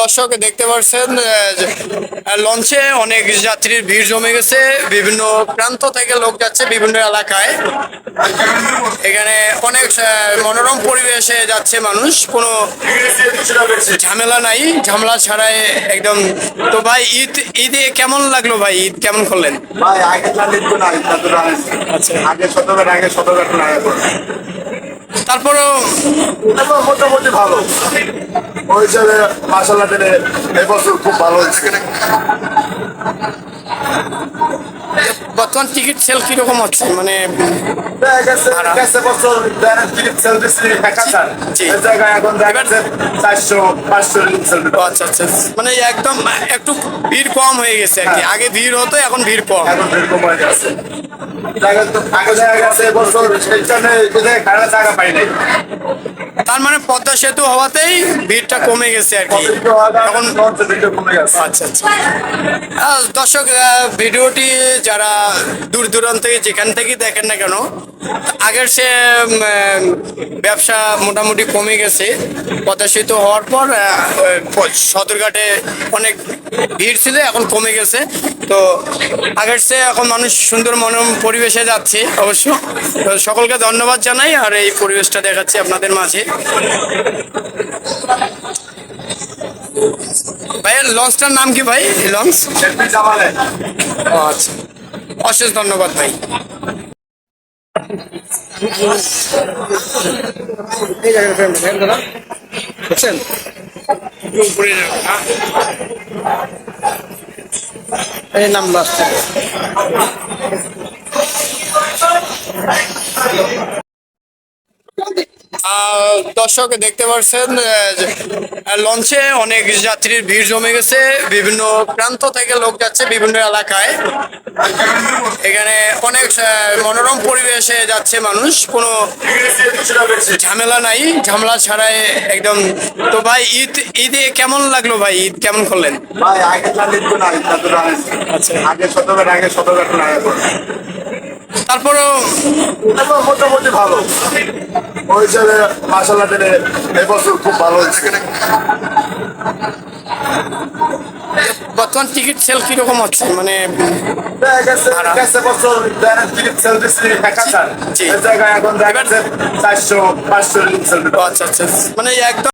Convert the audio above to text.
দর্শক দেখতে পাচ্ছেন লঞ্চে অনেক যাত্রীর ভিড় জমে গেছে বিভিন্ন প্রান্ত থেকে লোক যাচ্ছে বিভিন্ন এলাকায়। এখানে অনেক মনোরম পরিবেশে যাচ্ছে মানুষ কোনো ঝামেলা নাই। ঝামেলা ছাড়াই একদম তো ভাই ঈদ ঈদে কেমন লাগল ভাই? ঈদ কেমন করলেন? ভাই আগে আচ্ছা। আগে আগে তারপরও মোটামুটি ভালো। ওই হিসাবে মাসাল্লাহ দিলে এবছর খুব ভালো হয়েছে। বর্তমান টিকিট সেল কীরকম হচ্ছে? মানে ও আচ্ছা আচ্ছা। মানে একদম একটু ভিড় কম হয়ে গেছে আর কি। আগে ভিড় হতো এখন ভিড় কম। এখন এরকম হয়ে গেছে। আগে দেখা গেছে কোথায় খারাপ জায়গা পাই নাই। তার মানে পদ্মা সেতু হওয়াতেই ভিড়টা কমে গেছে আর কি। এখন আচ্ছা আচ্ছা। দর্শক ভিডিওটি যারা দূর দূরান্ত থেকে যেখান থেকেই দেখেন না কেন আগের সে ব্যবসা মোটামুটি কমে গেছে। পদ্মা সেতু হওয়ার পর সদরঘাটে অনেক ভিড় ছিল এখন কমে গেছে। তো আগের সে এখন মানুষ সুন্দর মনোরম পরিবেশে যাচ্ছে অবশ্য। তো সকলকে ধন্যবাদ জানাই আর এই পরিবেশটা দেখাচ্ছি আপনাদের মাঝে। ভাইয়ের লঞ্চটার নাম কি ভাই? লঞ্চ? আচ্ছা। অশেষ ধন্যবাদ ভাই। বুঝছেন? এই নাম্বার আসছে দর্শক দেখতে পাচ্ছেন লঞ্চে অনেক যাত্রীর ভিড় জমে গেছে বিভিন্ন প্রান্ত থেকে লোক যাচ্ছে বিভিন্ন এলাকায়। এখানে অনেক মনোরম পরিবেশে যাচ্ছে মানুষ কোনো ঝামেলা নাই। ঝামেলা ছাড়াই একদম তো ভাই ঈদ ঈদে কেমন লাগল ভাই? ঈদ কেমন করলেন? ভাই আগে তারপরও মোটামুটি ভালো। ওই হিসাবে মাসাল্লাহ দিলে এবছর খুব ভালো হয়েছে। বর্তমান টিকিট সেল কীরকম হচ্ছে? মানে আচ্ছা আচ্ছা। মানে একদম